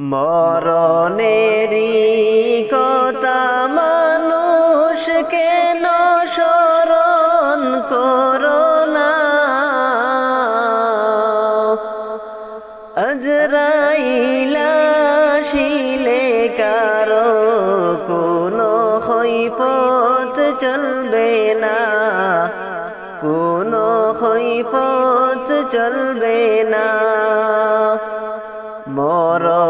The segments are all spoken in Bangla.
মরণেরই কথা মানুষ কেন স্মরণ করোনা আজরাইলা শিলে কারও কোনো হৈফত চলবে না। কোনো হৈফত চলবে না। মরণেরই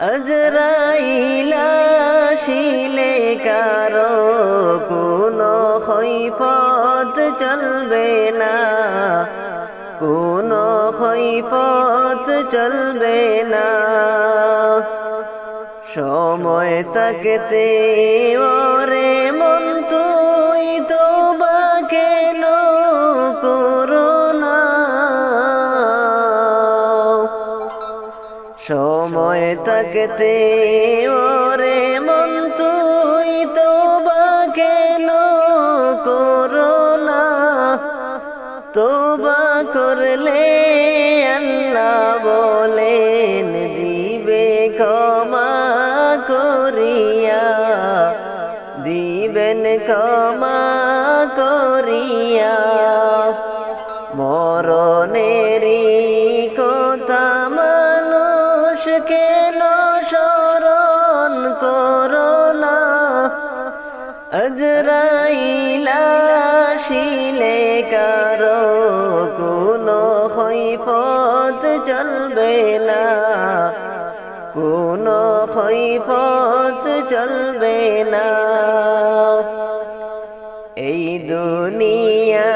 আজরাইলা শিলে কারও কোনো খৈফত চলবে না। কোনো খৈফত চলবে না। সময় তাকতে ওরে সময় থাকতে ওরে মন তুই তো কেন করোনা তোবা করলে আল্লাহ বলেন, দিবে ক্ষমা করিয়া। দিবেন ক্ষমা করিয়া। মরণেরই আজরাইলা শিলে কারও কোনো হৈফত চলবে না। কোনো হৈফত চলবে না। এই দুনিয়া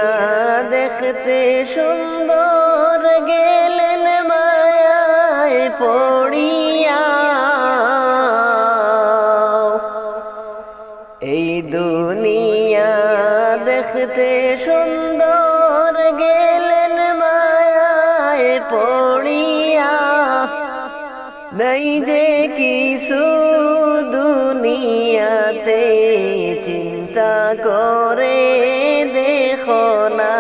দেখতে সুন্দর গেলেন মায়ায় পড়িয়া এই দুনিয়া দেখতে সুন্দর গেলেন মায়ায় পড়িয়া। নাই যে কিছু দুনিয়াতে চিন্তা করে দেখো না।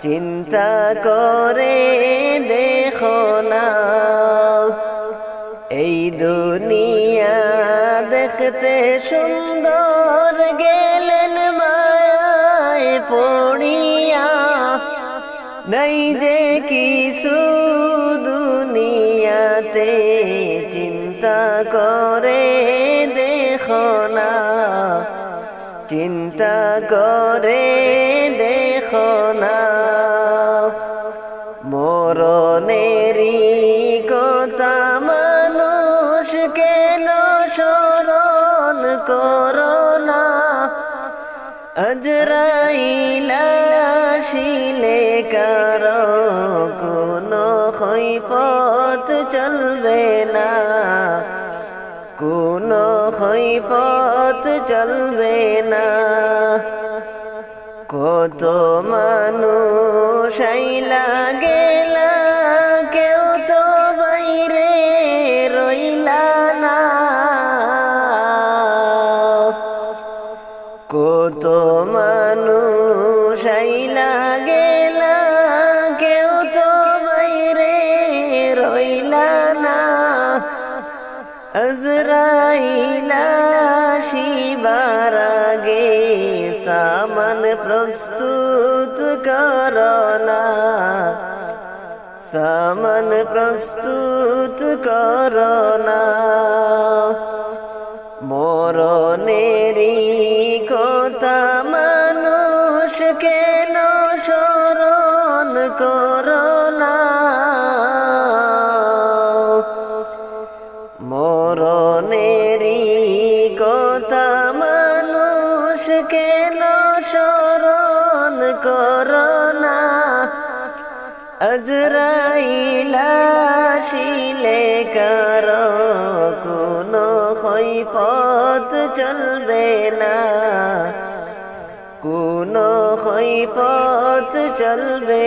চিন্তা করে দেখো না। দেখতে সুন্দর গেলেন মায়ায় পড়িয়া। নাই যে কিছু দুনিয়াতে চিন্তা করে দেখো না। চিন্তা করে দেখো না। আজরাইলা শিলে কারও কোনো খৈফত চলবে না কোনো খৈফত চলবে না কত মানুষ আইলা গেলা, কেউ তো বাইরে রইলা না। আজরাইলা শিবার আগে সামান প্রস্তুত করনা সামান প্রস্তুত করনা মরণেরই কথা মানুষ কেন স্মরণ করোনা আজরাইলা শিলে কারও কোনো হৈফত চলবে না। কোনো হৈফত চলবে